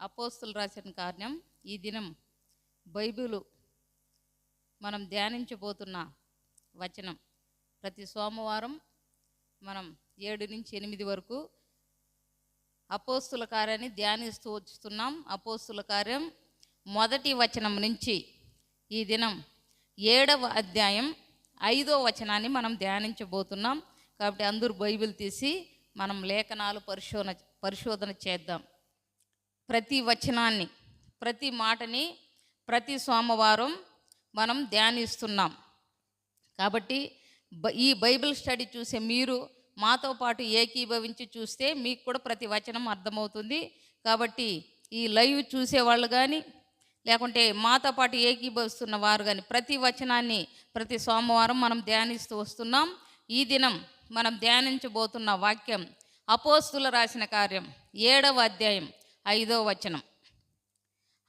అపోస్తులు రాసిన కార్యం ఈ దినం బైబిలు మనం ధ్యానించబోతున్న వచనం. ప్రతి సోమవారం మనం ఏడు నుంచి ఎనిమిది వరకు అపోస్తుల కార్యాన్ని ధ్యానిస్తూ వస్తున్నాం. అపోస్తుల కార్యం మొదటి వచనం నుంచి ఈ దినం ఏడవ అధ్యాయం ఐదో వచనాన్ని మనం ధ్యానించబోతున్నాం. కాబట్టి అందరూ బైబిల్ తీసి మనం లేఖనాలు పరిశోధన పరిశోధన చేద్దాం. ప్రతి వచనాన్ని ప్రతి మాటని ప్రతి సోమవారం మనం ధ్యానిస్తున్నాం. కాబట్టి ఈ బైబిల్ స్టడీ చూసే మీరు మాతో పాటు ఏకీభవించి చూస్తే మీకు కూడా ప్రతి వచనం అర్థమవుతుంది. కాబట్టి ఈ లైవ్ చూసేవాళ్ళు కానీ లేకుంటే మాతో పాటు ఏకీభవిస్తున్న వారు కానీ ప్రతి వచనాన్ని ప్రతి సోమవారం మనం ధ్యానిస్తూ వస్తున్నాం. ఈ దినం మనం ధ్యానించబోతున్న వాక్యం అపోస్తుల రాసిన కార్యం ఏడవ అధ్యాయం. ఐదో వచనం.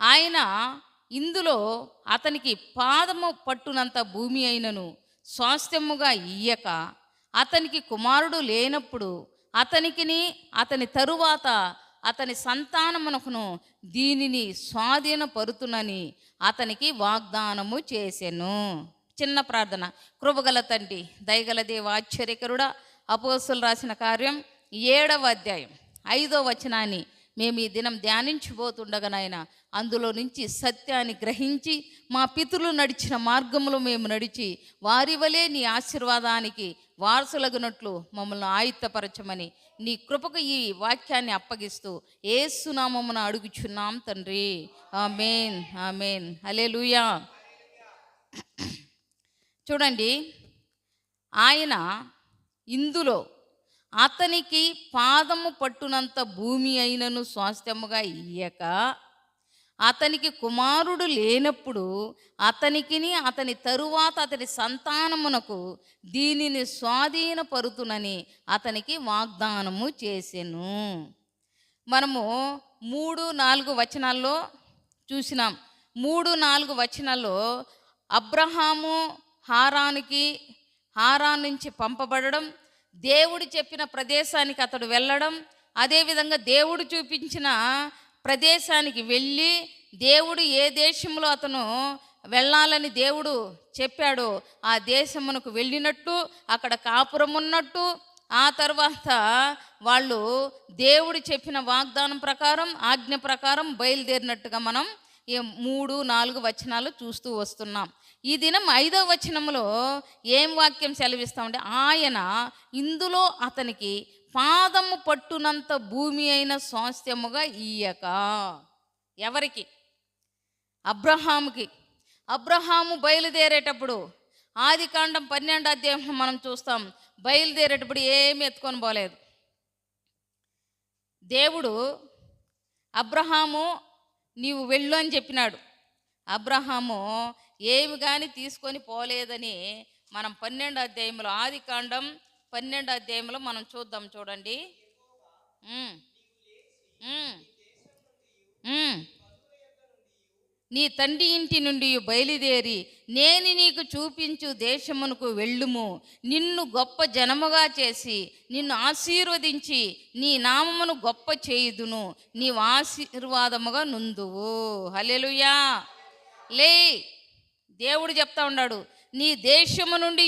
ఆయన ఇందులో అతనికి పాదము పట్టునంత భూమి అయినను స్వాస్థ్యముగా ఇయ్యక అతనికి కుమారుడు లేనప్పుడు అతనికిని అతని తరువాత అతని సంతానమునకును దీనిని స్వాధీనపరుతునని అతనికి వాగ్దానము చేసెను. చిన్న ప్రార్థన. కృపగల తండ్రి దయగల దేవ ఆశ్చర్యకరుడా అపోసులు రాసిన కార్యం ఏడవ అధ్యాయం. ఐదో వచనాన్ని మేము ఈ దినం ధ్యానించబోతుండగా నాయన అందులో నుంచి సత్యాన్ని గ్రహించి మా పితరులు నడిచిన మార్గంలో మేము నడిచి వారి వలె నీ ఆశీర్వాదానికి వారసులగునట్లు మమ్మల్ని ఆయుత్తపరచమని నీ కృపకు ఈ వాక్యాన్ని అప్పగిస్తూ ఏసునామమున అడుగుచున్నాం తండ్రి. Amen amen. లూయా చూడండి ఆయన ఇందులో అతనికి పాదము పట్టునంత భూమి అయినను స్వాస్థ్యముగా ఇయ్యక అతనికి కుమారుడు లేనప్పుడు అతనికిని అతని తరువాత అతని సంతానమునకు దీనిని స్వాధీనపరుతునని అతనికి వాగ్దానము చేసెను. మనము మూడు నాలుగు వచనాల్లో చూసినాం. మూడు నాలుగు వచనాల్లో అబ్రహాము హారానికి హారా నుంచి పంపబడడం దేవుడు చెప్పిన ప్రదేశానికి అతడు వెళ్ళడం అదేవిధంగా దేవుడు చూపించిన ప్రదేశానికి వెళ్ళి దేవుడు ఏ దేశంలో అతను వెళ్ళాలని దేవుడు చెప్పాడో ఆ దేశమునకు వెళ్ళినట్టు అక్కడ కాపురం ఉన్నట్టు ఆ తర్వాత వాళ్ళు దేవుడు చెప్పిన వాగ్దానం ప్రకారం ఆజ్ఞ ప్రకారం బయలుదేరినట్టుగా మనం మూడు నాలుగు వచనాలు చూస్తూ వస్తున్నాం. ఈ దినం ఐదవ వచనంలో ఏం వాక్యం సెలవిస్తామంటే ఆయన ఇందులో అతనికి పాదము పట్టునంత భూమి అయిన స్వాస్థ్యముగా ఇయ్యక ఎవరికి? అబ్రహాముకి. అబ్రహాము బయలుదేరేటప్పుడు ఆది కాండం పన్నెండు అధ్యాయం మనం చూస్తాం బయలుదేరేటప్పుడు ఏమి ఎత్తుకొని పోలేదు. దేవుడు అబ్రహాము నీవు వెళ్ళు అని చెప్పినాడు. అబ్రహాము ఏమి కానీ తీసుకొని పోలేదని మనం పన్నెండు అధ్యాయంలో ఆది కాండం పన్నెండు అధ్యాయంలో మనం చూద్దాం చూడండి. నీ తండ్రి ఇంటి నుండి బయలుదేరి నేను నీకు చూపించు దేశమునకు వెళ్ళుము. నిన్ను గొప్ప జనముగా చేసి నిన్ను ఆశీర్వదించి నీ నామమును గొప్ప చేయుదును. నీవు ఆశీర్వాదముగా నుందువు. హలెలుయా లే దేవుడు చెప్తా ఉన్నాడు నీ దేశము నుండి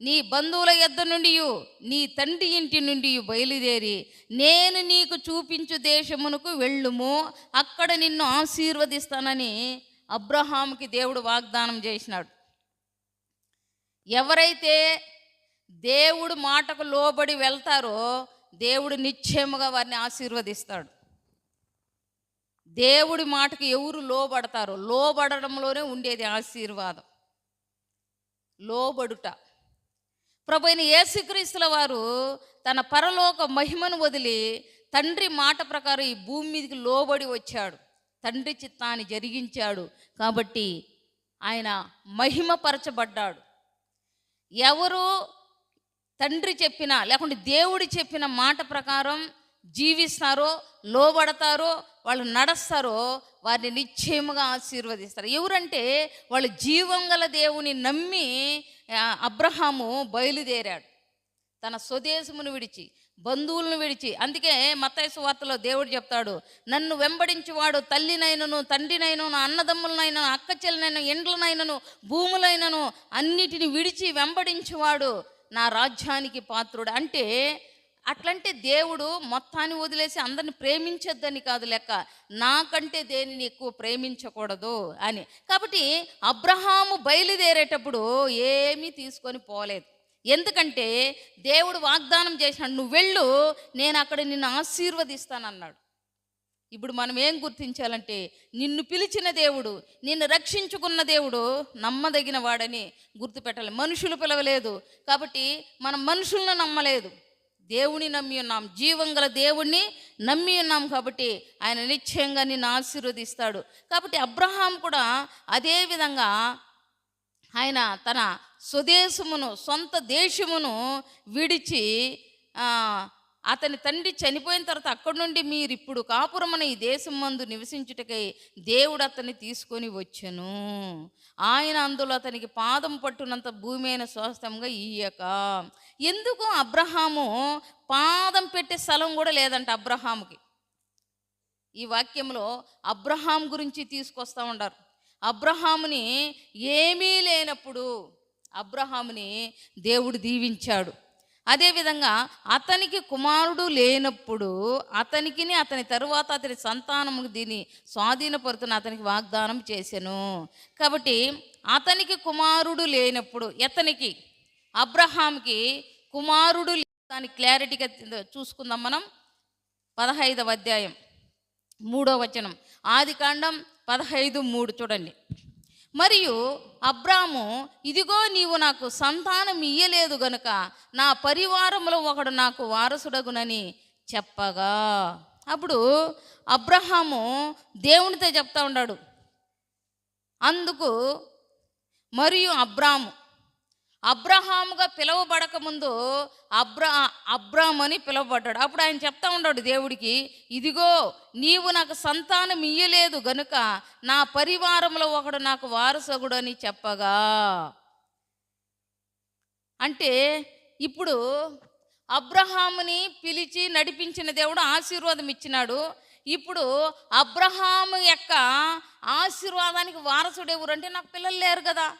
నీ బంధువుల యొద్ద నుండి నీ తండ్రి ఇంటి నుండి బయలుదేరి నేను నీకు చూపించు దేశమునకు వెళ్ళుము. అక్కడ నిన్ను ఆశీర్వదిస్తానని అబ్రహాంకి దేవుడు వాగ్దానం చేసినాడు. ఎవరైతే దేవుడు మాటకు లోబడి వెళ్తారో దేవుడు నిశ్చయముగా వారిని ఆశీర్వదిస్తాడు. దేవుడి మాటకు ఎవరు లోబడతారో లోబడడంలోనే ఉండేది ఆశీర్వాదం. లోబడుట. ప్రభు అయిన యేసుక్రీస్తుల వారు తన పరలోక మహిమను వదిలి తండ్రి మాట ప్రకారం ఈ భూమి మీదకి లోబడి వచ్చాడు. తండ్రి చిత్తాన్ని జరిగించాడు. కాబట్టి ఆయన మహిమపరచబడ్డాడు. ఎవరు తండ్రి చెప్పిన లేకుంటే దేవుడు చెప్పిన మాట ప్రకారం జీవిస్తారో లోబడతారో వాళ్ళు నడుస్తారో వారిని నిశ్చయముగా ఆశీర్వదిస్తారు. ఎవరంటే వాళ్ళు జీవం గల దేవుని నమ్మి అబ్రహాము బయలుదేరాడు. తన స్వదేశమును విడిచి బంధువులను విడిచి. అందుకే మత్తయి వార్తలో దేవుడు చెప్తాడు నన్ను వెంబడించువాడు తల్లినైనను తండ్రినైనను అన్నదమ్ములనైనను అక్కచెల్లనైనా ఎండ్లనైనను భూములైనను అన్నిటిని విడిచి వెంబడించువాడు నా రాజ్యానికి పాత్రుడు. అంటే అట్లంటే దేవుడు మొత్తాన్ని వదిలేసి అందరిని ప్రేమించొద్దని కాదు లెక్క. నాకంటే దేనిని ఎక్కువ ప్రేమించకూడదు అని. కాబట్టి అబ్రహాము బయలుదేరేటప్పుడు ఏమీ తీసుకొని పోలేదు. ఎందుకంటే దేవుడు వాగ్దానం చేసినాడు నువ్వు వెళ్ళు నేను అక్కడ నిన్ను ఆశీర్వదిస్తానన్నాడు. ఇప్పుడు మనం ఏం గుర్తించాలంటే నిన్ను పిలిచిన దేవుడు నిన్ను రక్షించుకున్న దేవుడు నమ్మదగిన వాడని గుర్తుపెట్టాలి. మనుషులు పిలవలేదు కాబట్టి మనం మనుషులను నమ్మలేదు. దేవుని నమ్మి ఉన్నాం. జీవం గల దేవుణ్ణి నమ్మి ఉన్నాం కాబట్టి ఆయన నిశ్చయంగా నిన్ను ఆశీర్వదిస్తాడు. కాబట్టి అబ్రహాం కూడా అదే విధంగా ఆయన తన స్వదేశమును సొంత దేశమును విడిచి అతని తండ్రి చనిపోయిన తర్వాత అక్కడి నుండి మీరు ఇప్పుడు కాపురమని ఈ దేశం మందు నివసించుటకై దేవుడు అతన్ని తీసుకొని వచ్చెను. ఆయన అందులో అతనికి పాదం పట్టునంత భూమి అయిన స్వాస్థ్యంగా ఇయ్యక ఎందుకు అబ్రహాము పాదం పెట్టే స్థలం కూడా లేదంట అబ్రహాముకి? ఈ వాక్యంలో అబ్రహాం గురించి తీసుకొస్తూ ఉండారు అబ్రహాముని ఏమీ లేనప్పుడు అబ్రహాముని దేవుడు దీవించాడు. అదేవిధంగా అతనికి కుమారుడు లేనప్పుడు అతనికిని అతని తరువాత అతని సంతానము దీన్ని స్వాధీనపరుతున్న అతనికి వాగ్దానం చేశాను. కాబట్టి అతనికి కుమారుడు లేనప్పుడు ఎతనికి? అబ్రహాంకి కుమారుడు దాని క్లారిటీగా చూసుకుందాం మనం. పదహైదవ అధ్యాయం. మూడో వచనం. ఆది కాండం పదహైదు మూడు చూడండి. మరియు అబ్రాము ఇదిగో నీవు నాకు సంతానం ఇయ్యలేదు గనుక నా పరివారంలో ఒకడు నాకు వారసుడగునని చెప్పగా. అప్పుడు అబ్రహాము దేవునితో చెప్తా ఉన్నాడు. అందుకు మరియు అబ్రాము అబ్రహాముగా పిలువబడక ముందు అబ్రా అబ్రామ్ అని పిలువబడ్డాడు. అప్పుడు ఆయన చెప్తా ఉన్నాడు దేవుడికి ఇదిగో నీవు నాకు సంతానం ఇయ్యలేదు గనుక నా పరివారంలో ఒకడు నాకు వారసగుడు అని చెప్పగా. అంటే ఇప్పుడు అబ్రహాముని పిలిచి నడిపించిన దేవుడు ఆశీర్వాదం ఇచ్చినాడు. ఇప్పుడు అబ్రహాము యొక్క ఆశీర్వాదానికి వారసుడు ఎవరు? అంటే నాకు పిల్లలు లేరు కదా.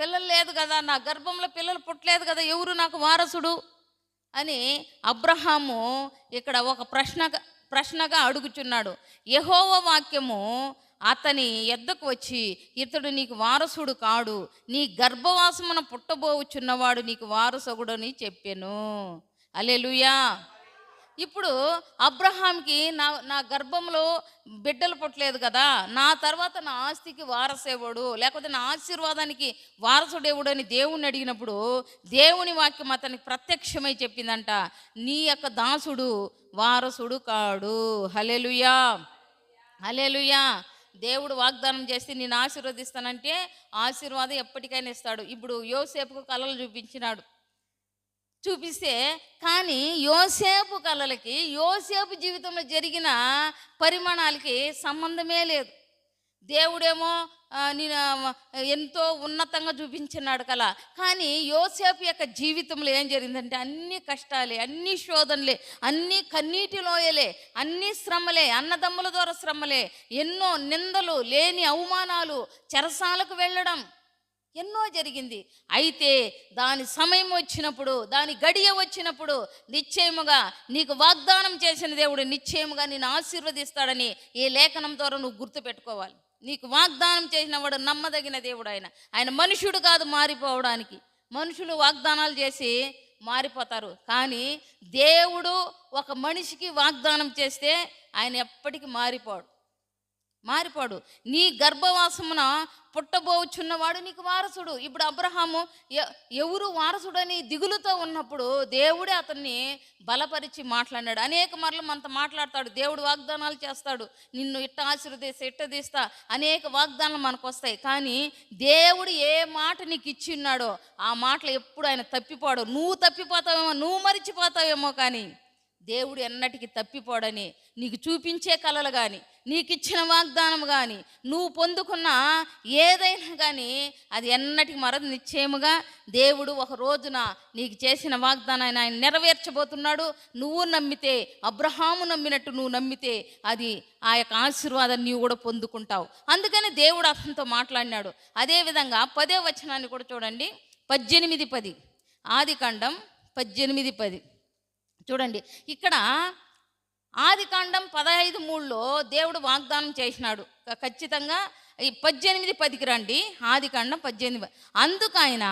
పిల్లలు లేదు కదా నా గర్భంలో పిల్లలు పుట్టలేదు కదా ఎవరు నాకు వారసుడు? అని అబ్రహాము ఇక్కడ ఒక ప్రశ్న ప్రశ్నగా అడుగుచున్నాడు. యహోవ వాక్యము అతని ఎద్దకు వచ్చి ఇతడు నీకు వారసుడు కాడు నీ గర్భవాసమున పుట్టబోవుచున్నవాడు నీకు వారసుడు అని చెప్పాను. అలెలుయా ఇప్పుడు అబ్రహాంకి నా నా గర్భంలో బిడ్డలు పుట్టలేదు కదా నా తర్వాత నా ఆస్తికి వారసేవుడు లేకపోతే నా ఆశీర్వాదానికి వారసుడేవుడు అని దేవుణ్ణి అడిగినప్పుడు దేవుని వాక్యం అతనికి ప్రత్యక్షమై చెప్పిందంట నీ యొక్క దాసుడు వారసుడు కాడు. హలెలుయా హలెలుయా దేవుడు వాగ్దానం చేసి నేను ఆశీర్వదిస్తానంటే ఆశీర్వాదం ఎప్పటికైనా ఇస్తాడు. ఇప్పుడు యోసేపుకు కళలు చూపించినాడు. చూపిస్తే కానీ యోసేపు కళలకి యోసేపు జీవితంలో జరిగిన పరిమాణాలకి సంబంధమే లేదు. దేవుడేమో నేను ఎంతో ఉన్నతంగా చూపించినాడు కళ కానీ యోసేపు యొక్క జీవితంలో ఏం జరిగిందంటే అన్ని కష్టాలే అన్ని శోధనలే అన్ని కన్నీటి లోయలే అన్ని శ్రమలే అన్నదమ్ముల ద్వారా శ్రమలే ఎన్నో నిందలు లేని అవమానాలు చెరసాలకు వెళ్ళడం ఎన్నో జరిగింది. అయితే దాని సమయం వచ్చినప్పుడు దాని గడియ వచ్చినప్పుడు నిశ్చయముగా నీకు వాగ్దానం చేసిన దేవుడు నిశ్చయముగా నేను ఆశీర్వదిస్తాడని ఈ లేఖనం ద్వారా నువ్వు గుర్తుపెట్టుకోవాలి. నీకు వాగ్దానం చేసిన వాడు నమ్మదగిన దేవుడు ఆయన. ఆయన మనుషుడు కాదు మారిపోవడానికి. మనుషులు వాగ్దానాలు చేసి మారిపోతారు. కానీ దేవుడు ఒక మనిషికి వాగ్దానం చేస్తే ఆయన ఎప్పటికీ మారిపోడు. మారిపోడు. నీ గర్భవాసమున పుట్టబోచున్నవాడు నీకు వారసుడు. ఇప్పుడు అబ్రహాము ఎ- ఎవరు వారసుడని దిగులుతో ఉన్నప్పుడు దేవుడే అతన్ని బలపరిచి మాట్లాడాడు అనేక మార్లు మనతో మాట్లాడతాడు. దేవుడు వాగ్దానాలు చేస్తాడు. నిన్ను ఇట్ట ఆశీర్వదిస్తా ఇట్ట తీస్తా అనేక వాగ్దానాలు మనకు వస్తాయి కానీ దేవుడు ఏ మాట నీకు ఇచ్చి ఉన్నాడో ఆ మాటలు ఎప్పుడు ఆయన తప్పిపోడు. నువ్వు తప్పిపోతావేమో నువ్వు మరిచిపోతావేమో కానీ దేవుడు ఎన్నటికి తప్పిపోడని నీకు చూపించే కళలు కానీ నీకు ఇచ్చిన వాగ్దానం కానీ నువ్వు పొందుకున్న ఏదైనా కానీ అది ఎన్నటికి మరద నిశ్చయముగా దేవుడు ఒక రోజున నీకు చేసిన వాగ్దానాన్ని ఆయన నెరవేర్చబోతున్నాడు. నువ్వు నమ్మితే అబ్రహాము నమ్మినట్టు నువ్వు నమ్మితే అది ఆ యొక్క ఆశీర్వాదాన్ని నీవు కూడా పొందుకుంటావు. అందుకని దేవుడు అతనితో మాట్లాడినాడు. అదేవిధంగా పదే వచనాన్ని కూడా చూడండి. పద్దెనిమిది పది. ఆది కాండం పద్దెనిమిది పది. చూడండి ఇక్కడ ఆది కాండం పదహైదు మూడులో దేవుడు వాగ్దానం చేసినాడు. ఖచ్చితంగా ఈ పద్దెనిమిది పదికి రండి ఆది కాండం పద్దెనిమిది అందుకైన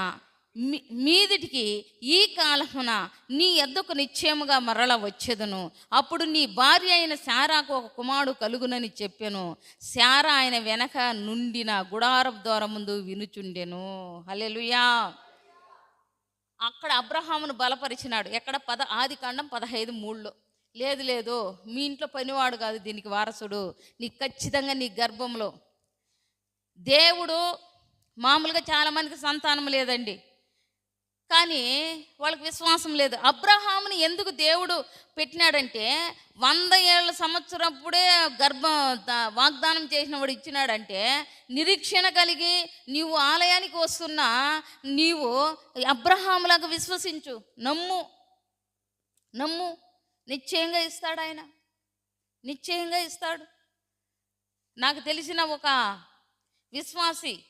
మీదిటికి ఈ కాలమున నీ ఎద్దకు నిశ్చయముగా మరల వచ్చేదను. అప్పుడు నీ భార్య అయిన శారాకు ఒక కుమారుడు కలుగునని చెప్పాను. శారా ఆయన వెనక నుండిన గుడారం ద్వారా ముందు వినుచుండెను. హలెలుయా అక్కడ అబ్రహామును బలపరిచినాడు. ఎక్కడ? పద ఆది కాండం పదహైదు మూడులో. లేదు లేదు మీ ఇంట్లో పనివాడు కాదు దీనికి వారసుడు. నీకు ఖచ్చితంగా నీ గర్భంలో. దేవుడు మామూలుగా చాలామందికి సంతానం లేదండి. కానీ వాళ్ళకి విశ్వాసం లేదు. అబ్రహాముని ఎందుకు దేవుడు పెట్టినాడంటే వంద ఏళ్ళ సంవత్సరప్పుడే గర్భం వాగ్దానం చేసిన వాడు ఇచ్చినాడంటే నిరీక్షణ కలిగి నీవు ఆలయానికి వస్తున్నా నీవు అబ్రహాములాగా విశ్వసించు. నమ్ము. నమ్ము. నిశ్చయంగా ఇస్తాడు ఆయన. నిశ్చయంగా ఇస్తాడు. నాకు తెలిసిన ఒక విశ్వాసి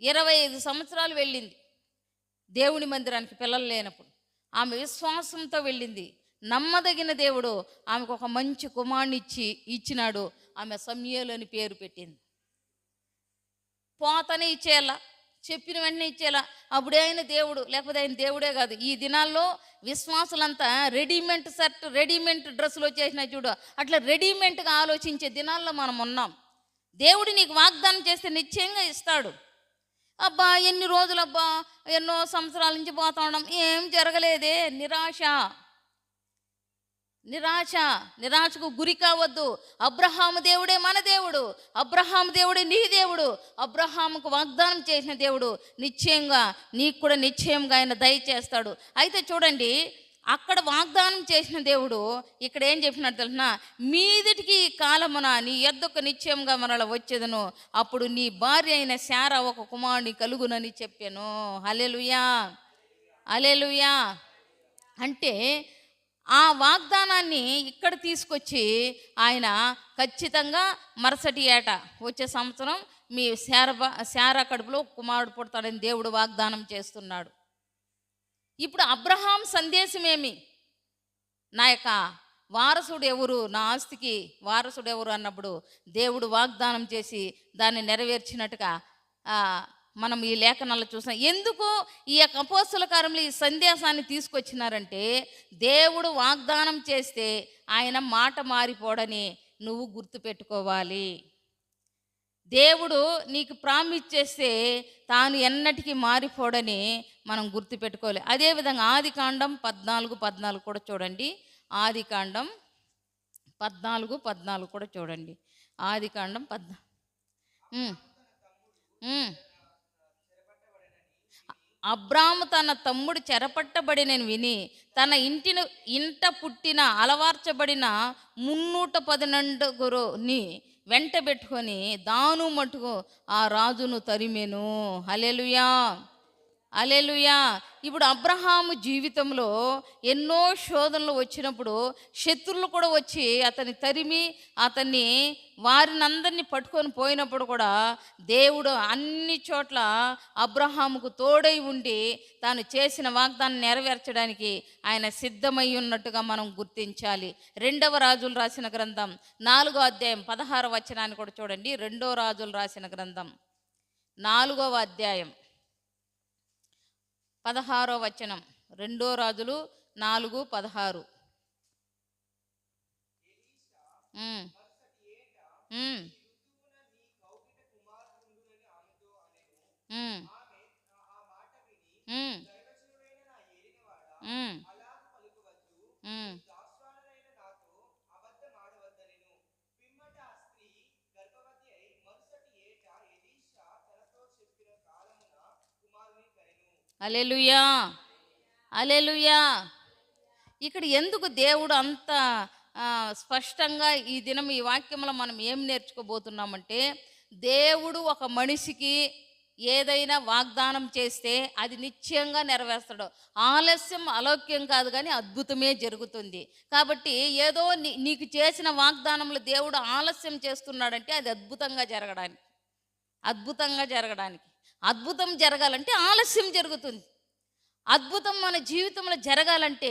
ఇరవై ఐదు సంవత్సరాలు వెళ్ళింది. దేవుని మందిరానికి పిల్లలు లేనప్పుడు ఆమె విశ్వాసంతో వెళ్ళింది. నమ్మదగిన దేవుడు ఆమెకు ఒక మంచి కుమారుని ఇచ్చి ఇచ్చినాడు. ఆమె సమయలు అని పేరు పెట్టింది. పోతనే ఇచ్చేలా చెప్పిన వెంటనే ఇచ్చేలా అప్పుడే ఆయన దేవుడు లేకపోతే ఆయన దేవుడే కాదు. ఈ దినాల్లో విశ్వాసులంతా రెడీమేడ్ షర్ట్ రెడీమేడ్ డ్రెస్సులు వచ్చేసినాయి చూడు. అట్లా రెడీమేడ్గా ఆలోచించే దినాల్లో మనం ఉన్నాం. దేవుడు నీకు వాగ్దానం చేస్తే నిశ్చయంగా ఇస్తాడు. అబ్బా ఎన్ని రోజులు అబ్బా ఎన్నో సంవత్సరాల నుంచి పోతా ఉండడం ఏం జరగలేదే నిరాశ. నిరాశ నిరాశకు గురి కావద్దు. అబ్రహాము దేవుడే మన దేవుడు. అబ్రహాము దేవుడే నీ దేవుడు. అబ్రహాముకు వాగ్దానం చేసిన దేవుడు నిశ్చయంగా నీకు కూడా నిశ్చయంగా ఆయన దయచేస్తాడు అయితే చూడండి అక్కడ వాగ్దానం చేసిన దేవుడు ఇక్కడ ఏం చెప్పినట్టు తెలిసిన మీదిటికి ఈ కాలమున నీ ఎద్దొక్క నిశ్చయంగా మరల వచ్చేదను అప్పుడు నీ భార్య అయిన శార ఒక కుమారుని కలుగునని చెప్పాను. అలెలుయా అలెలుయా అంటే ఆ వాగ్దానాన్ని ఇక్కడ తీసుకొచ్చి ఆయన ఖచ్చితంగా మరుసటి ఏట వచ్చే సంవత్సరం మీ శార శార కడుపులో కుమారుడు పుడతాడని దేవుడు వాగ్దానం చేస్తున్నాడు. ఇప్పుడు అబ్రహాం సందేశం ఏమి నా యొక్క వారసుడు ఎవరు? నా ఆస్తికి వారసుడు ఎవరు అన్నప్పుడు దేవుడు వాగ్దానం చేసి దాన్ని నెరవేర్చినట్టుగా మనం ఈ లేఖనాలు చూసాం ఎందుకు ఈ యొక్క అపోస్తుల కార్యంలో ఈ సందేశాన్ని తీసుకొచ్చినారంటే దేవుడు వాగ్దానం చేస్తే ఆయన మాట మారిపోడని నువ్వు గుర్తుపెట్టుకోవాలి. దేవుడు నీకు ప్రామిస్ చేస్తే తాను ఎన్నటికీ మారిపోడని మనం గుర్తుపెట్టుకోవాలి. అదేవిధంగా ఆది కాండం పద్నాలుగు పద్నాలుగు కూడా చూడండి. ఆది కాండం పద్నాలుగు పద్నాలుగు కూడా చూడండి. ఆది కాండం పద్నా అబ్రాము తన తమ్ముడు చెరపట్టబడినని విని తన ఇంటిని ఇంట పుట్టిన అలవార్చబడిన మున్నూట పదినండుగురుని వెంట పెట్టుకొని దాను మటుకు ఆ రాజును తరిమెను. Hallelujah hallelujah. ఇప్పుడు అబ్రహాము జీవితంలో ఎన్నో శోధనలు వచ్చినప్పుడు శత్రులు కూడా వచ్చి అతన్ని తరిమి అతన్ని వారిని అందరినీ పట్టుకొని పోయినప్పుడు కూడా దేవుడు అన్ని చోట్ల అబ్రహాముకు తోడై ఉండి తాను చేసిన వాగ్దానం నెరవేర్చడానికి ఆయన సిద్ధమై ఉన్నట్టుగా మనం గుర్తించాలి. రెండవ రాజులు రాసిన గ్రంథం నాలుగో అధ్యాయం పదహార వచనాన్ని కూడా చూడండి. రెండో రాజులు రాసిన గ్రంథం నాలుగవ అధ్యాయం. పదహారో వచనం. రెండో రాజులు నాలుగు పదహారు. Mm. అలెలుయా. అలెలుయా. ఇక్కడ ఎందుకు దేవుడు అంత స్పష్టంగా ఈ దినం ఈ వాక్యంలో మనం ఏం నేర్చుకోబోతున్నామంటే దేవుడు ఒక మనిషికి ఏదైనా వాగ్దానం చేస్తే అది నిశ్చయంగా నెరవేర్స్తాడు. ఆలస్యం అలౌక్యం కాదు కానీ అద్భుతమే జరుగుతుంది. కాబట్టి ఏదో నీ- నీకు చేసిన వాగ్దానంలో దేవుడు ఆలస్యం చేస్తున్నాడంటే అది అద్భుతంగా జరగడానికి అద్భుతంగా జరగడానికి. అద్భుతం జరగాలంటే ఆలస్యం జరుగుతుంది. అద్భుతం మన జీవితంలో జరగాలంటే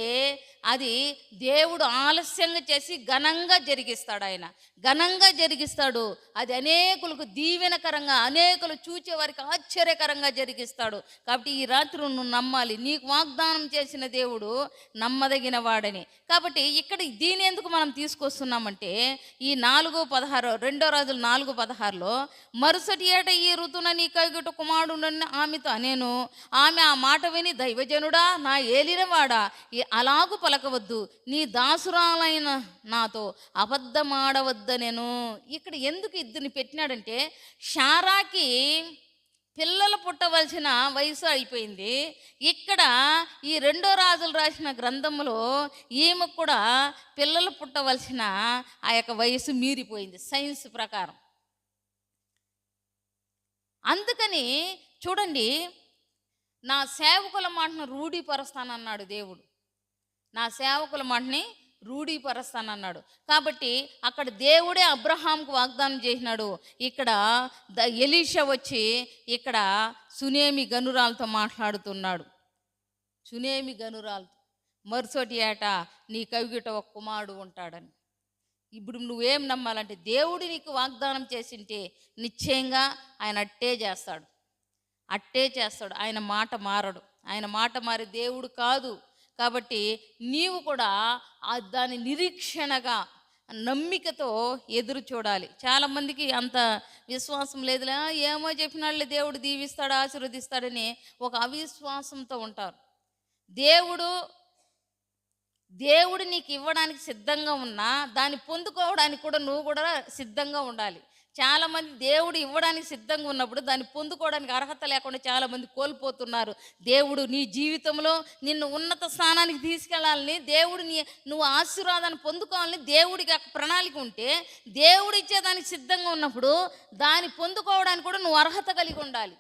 అది దేవుడు ఆలస్యంగా చేసి ఘనంగా జరిగిస్తాడు ఆయన ఘనంగా జరిగిస్తాడు. అది అనేకులకు దీవెనకరంగా అనేకులు చూచే వారికి ఆశ్చర్యకరంగా జరిగిస్తాడు. కాబట్టి ఈ రాత్రి నువ్వు నమ్మాలి. నీకు వాగ్దానం చేసిన దేవుడు నమ్మదగిన వాడని. కాబట్టి ఇక్కడ దీని ఎందుకు మనం తీసుకొస్తున్నామంటే ఈ నాలుగు పదహారు రెండో రోజులు నాలుగు పదహారులో మరుసటి ఏట ఈ ఋతున నీ కైగుట కుమారుడని ఆమెతో అనేను. ఆమె ఆ మాట విని దైవజనుడా నా ఏలినవాడా? ఈ అలాగు పలకవద్దు. నీ దాసురాలైన నాతో అబద్ధమాడవద్దనేను. ఇక్కడ ఎందుకు ఇద్దరిని పెట్టినాడంటే షారాకి పిల్లలు పుట్టవలసిన వయసు అయిపోయింది. ఇక్కడ ఈ రెండో రాజులు రాసిన గ్రంథంలో ఈమె కూడా పిల్లలు పుట్టవలసిన ఆ యొక్క వయసు మీరిపోయింది సైన్స్ ప్రకారం. అందుకని చూడండి నా సేవకుల మాటను రూఢీపరుస్తానన్నాడు దేవుడు. నా సేవకుల మాటని రూఢీపరుస్తానన్నాడు. కాబట్టి అక్కడ దేవుడే అబ్రహాంకు వాగ్దానం చేసినాడు. ఇక్కడ ద ఎలీష వచ్చి ఇక్కడ సునేమి గనురాలతో మాట్లాడుతున్నాడు. సునేమి గనురాలతో మరుసటి ఏట నీ కవిగిట ఒక కుమారుడు ఉంటాడని. ఇప్పుడు నువ్వేం నమ్మాలంటే దేవుడు నీకు వాగ్దానం చేసింటే నిశ్చయంగా ఆయన అట్టే చేస్తాడు. అట్టే చేస్తాడు. ఆయన మాట మారడు. ఆయన మాట మారి దేవుడు కాదు. కాబట్టి నీవు కూడా దాని నిరీక్షణగా నమ్మికతో ఎదురు చూడాలి. చాలామందికి అంత విశ్వాసం లేదులే ఏమో చెప్పినాళ్ళే దేవుడు దీవిస్తాడు ఆశీర్వదిస్తాడని ఒక అవిశ్వాసంతో ఉంటారు. దేవుడు దేవుడు నీకు ఇవ్వడానికి సిద్ధంగా ఉన్నా దాన్ని పొందుకోవడానికి కూడా నువ్వు కూడా సిద్ధంగా ఉండాలి. చాలామంది దేవుడు ఇవ్వడానికి సిద్ధంగా ఉన్నప్పుడు దాన్ని పొందుకోవడానికి అర్హత లేకుండా చాలామంది కోల్పోతున్నారు. దేవుడు నీ జీవితంలో నిన్ను ఉన్నత స్థానానికి తీసుకెళ్ళాలని దేవుడు నీ నువ్వు ఆశీర్వాదాన్ని పొందుకోవాలని దేవుడికి ప్రణాళిక ఉంటే దేవుడు ఇచ్చేదానికి సిద్ధంగా ఉన్నప్పుడు దాన్ని పొందుకోవడానికి కూడా నువ్వు అర్హత కలిగి ఉండాలి.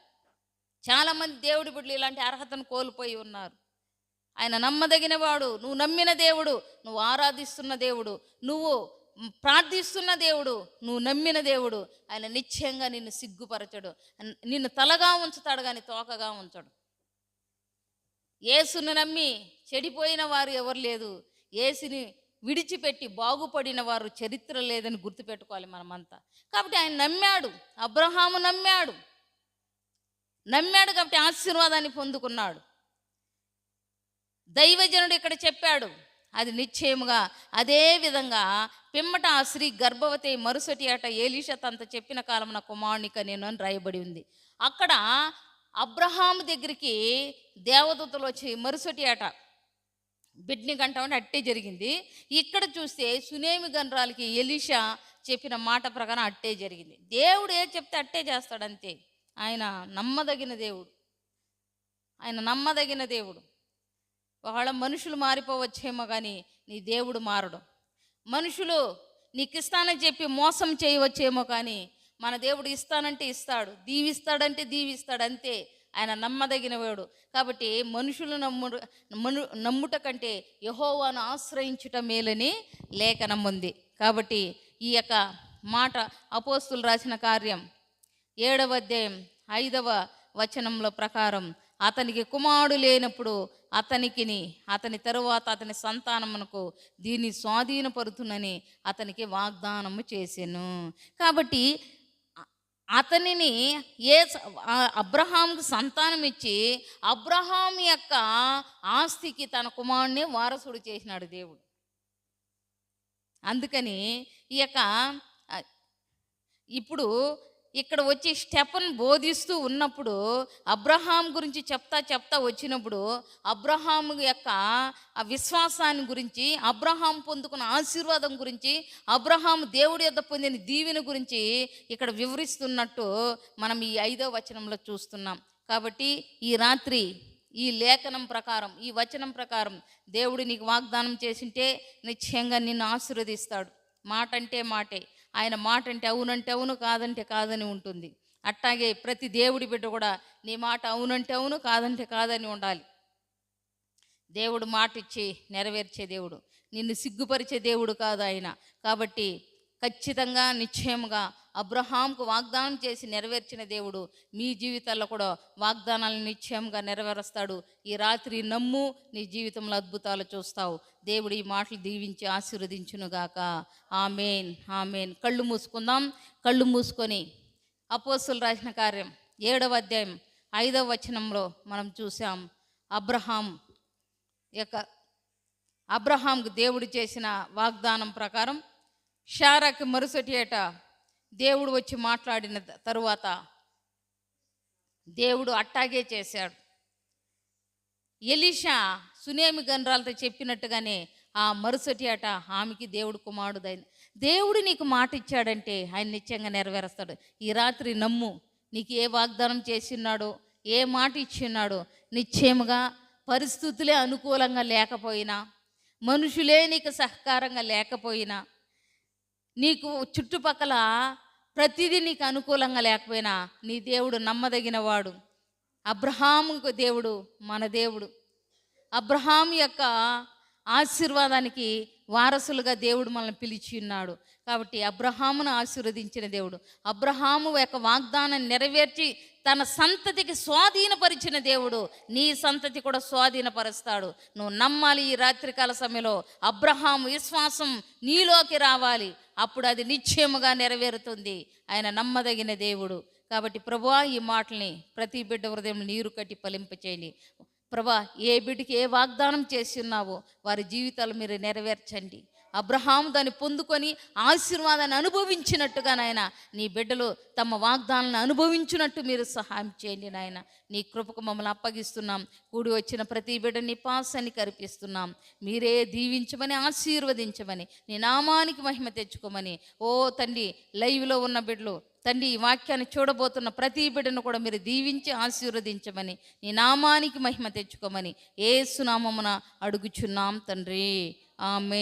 చాలామంది దేవుడి బిడ్డలు ఇలాంటి అర్హతను కోల్పోయి ఉన్నారు. ఆయన నమ్మదగిన వాడు నువ్వు నమ్మిన దేవుడు నువ్వు ఆరాధిస్తున్న దేవుడు నువ్వు ప్రార్థిస్తున్న దేవుడు నువ్వు నమ్మిన దేవుడు ఆయన నిశ్చయంగా నిన్ను సిగ్గుపరచడు. నిన్ను తలగా ఉంచుతాడు కానీ తోకగా ఉంచడు. ఏసును నమ్మి చెడిపోయిన వారు ఎవరు లేదు. యేసుని విడిచిపెట్టి బాగుపడిన వారు చరిత్ర లేదని గుర్తుపెట్టుకోవాలి మనమంతా. కాబట్టి ఆయన నమ్మాడు అబ్రహాము నమ్మాడు. నమ్మాడు కాబట్టి ఆశీర్వాదాన్ని పొందుకున్నాడు. దైవజనుడు ఇక్కడ చెప్పాడు అది నిశ్చయముగా అదే విధంగా పిమ్మట ఆ స్త్రీ గర్భవతి మరుసటి అట ఏలీష తంత చెప్పిన కాలమున కుమారునిక నేను అని రాయబడి ఉంది. అక్కడ అబ్రహాం దగ్గరికి దేవదూతలు వచ్చి మరుసటి అట బిడ్ని గంటమని అట్టే జరిగింది. ఇక్కడ చూస్తే సునేమి గండ్రాలకి ఎలీషా చెప్పిన మాట ప్రకారం అట్టే జరిగింది. దేవుడు ఏ చెప్తే అట్టే చేస్తాడు అంతే ఆయన నమ్మదగిన దేవుడు. ఆయన నమ్మదగిన దేవుడు. ఒకవేళ మనుషులు మారిపోవచ్చేమో కానీ నీ దేవుడు మారడం. మనుషులు నీకు ఇస్తానని చెప్పి మోసం చేయవచ్చేమో కానీ మన దేవుడు ఇస్తానంటే ఇస్తాడు దీవిస్తాడంటే దీవిస్తాడు అంతే ఆయన నమ్మదగినవాడు కాబట్టి మనుషులు నమ్ముడు మను నమ్ముట కంటే యహోవాను ఆశ్రయించుట మేలని లేఖనం ఉంది. కాబట్టి ఈ యొక్క మాట అపోస్తులు రాసిన కార్యం ఏడవ అధ్యాయం ఐదవ వచనంలో ప్రకారం అతనికి కుమారుడు లేనప్పుడు అతనికిని అతని తరువాత అతని సంతానమునకు దీన్ని స్వాధీనపరుతునని అతనికి వాగ్దానము చేశాను కాబట్టి అతనిని ఏ స- అబ్రహాంకు సంతానం ఇచ్చి అబ్రహాం యొక్క ఆస్తికి తన కుమారుడిని వారసుడు చేసినాడు దేవుడు. అందుకని ఈ యొక్క ఇప్పుడు ఇక్కడ వచ్చి స్టెఫన్ బోధిస్తూ ఉన్నప్పుడు అబ్రహాం గురించి చెప్తా చెప్తా వచ్చినప్పుడు అబ్రహాం యొక్క ఆ విశ్వాసాన్ని గురించి అబ్రహాం పొందుకున్న ఆశీర్వాదం గురించి అబ్రహాం దేవుడి యొద్ద పొందిన దీవెన గురించి ఇక్కడ వివరిస్తున్నట్టు మనం ఈ ఐదో వచనంలో చూస్తున్నాం. కాబట్టి ఈ రాత్రి ఈ లేఖనం ప్రకారం ఈ వచనం ప్రకారం దేవుడు నీకు వాగ్దానం చేసింటే నిశ్చయంగా నిన్ను ఆశీర్వదిస్తాడు. మాట అంటే మాటే. ఆయన మాట అంటే అవునంటే అవును కాదంటే కాదని ఉంటుంది. అట్టాగే ప్రతి దేవుడి బిడ్డ కూడా నీ మాట అవునంటే అవును కాదంటే కాదని ఉండాలి. దేవుడు మాట ఇచ్చి నెరవేర్చే దేవుడు. నిన్ను సిగ్గుపరిచే దేవుడు కాదు ఆయన. కాబట్టి ఖచ్చితంగా నిశ్చయముగా అబ్రహాంకు వాగ్దానం చేసి నెరవేర్చిన దేవుడు మీ జీవితాల్లో కూడా వాగ్దానాలను నిశ్చయంగా నెరవేరుస్తాడు. ఈ రాత్రి నమ్ము నీ జీవితంలో అద్భుతాలు చూస్తావు. దేవుడు ఈ మాటలు దీవించి ఆశీర్వదించునుగాక. Amen amen. కళ్ళు మూసుకుందాం. కళ్ళు మూసుకొని అపోసులు రాసిన కార్యం ఏడవ అధ్యాయం ఐదవ వచనంలో మనం చూసాం అబ్రహాం యొక్క అబ్రహాంకు దేవుడు చేసిన వాగ్దానం ప్రకారం షారాకి మరుసటి ఏట దేవుడు వచ్చి మాట్లాడిన తరువాత దేవుడు అట్టాగే చేశాడు. ఎలీషా సునేమి గండ్రాలతో చెప్పినట్టుగానే ఆ మరుసటి అట ఆమెకి దేవుడు కుమారుడైంది దేవుడు నీకు మాట ఇచ్చాడంటే ఆయన నిత్యంగా నెరవేరుస్తాడు. ఈ రాత్రి నమ్ము నీకు ఏ వాగ్దానం చేసిన్నాడో ఏ మాట ఇచ్చిన్నాడో నిశ్చయముగా పరిస్థితులే అనుకూలంగా లేకపోయినా మనుషులే నీకు సహకారంగా లేకపోయినా నీకు చుట్టుపక్కల ప్రతిదీ నీకు అనుకూలంగా లేకపోయినా నీ దేవుడు నమ్మదగినవాడు. అబ్రహాముకు దేవుడు మన దేవుడు. అబ్రహాం యొక్క ఆశీర్వాదానికి వారసులుగా దేవుడు మనల్ని పిలిచి ఉన్నాడు. కాబట్టి అబ్రహామును ఆశీర్వదించిన దేవుడు అబ్రహాము యొక్క వాగ్దానం నెరవేర్చి తన సంతతికి స్వాధీనపరిచిన దేవుడు నీ సంతతి కూడా స్వాధీనపరుస్తాడు. నువ్వు నమ్మాలి ఈ రాత్రికాల సమయంలో. అబ్రహాము విశ్వాసం నీలోకి రావాలి. అప్పుడు అది నిశ్చయముగా నెరవేరుతుంది. ఆయన నమ్మదగిన దేవుడు. కాబట్టి ప్రభా ఈ మాటల్ని ప్రతి బిడ్డ హృదయం నీరు కట్టి ఫలింపచేయండి. ప్రభా ఏ బిడ్డకి ఏ వాగ్దానం చేసి ఉన్నావో వారి జీవితాలు మీరు నెరవేర్చండి. అబ్రహాం దాన్ని పొందుకొని ఆశీర్వాదాన్ని అనుభవించినట్టుగా నాయన నీ బిడ్డలు తమ వాగ్దానాలను అనుభవించినట్టు మీరు సహాయం చేయండి నాయన. నీ కృపకు మమ్మల్ని అప్పగిస్తున్నాం. కూడి వచ్చిన ప్రతి బిడ్డని పాసాన్ని కరిపిస్తున్నాం మీరే దీవించమని ఆశీర్వదించమని నీ నామానికి మహిమ తెచ్చుకోమని. ఓ తండ్రి లైవ్లో ఉన్న బిడ్డలు తండ్రి ఈ వాక్యాన్ని చూడబోతున్న ప్రతి బిడ్డను కూడా మీరు దీవించి ఆశీర్వదించమని నీ నామానికి మహిమ తెచ్చుకోమని ఏ సునామమున అడుగుచున్నాం తండ్రి. ఆమె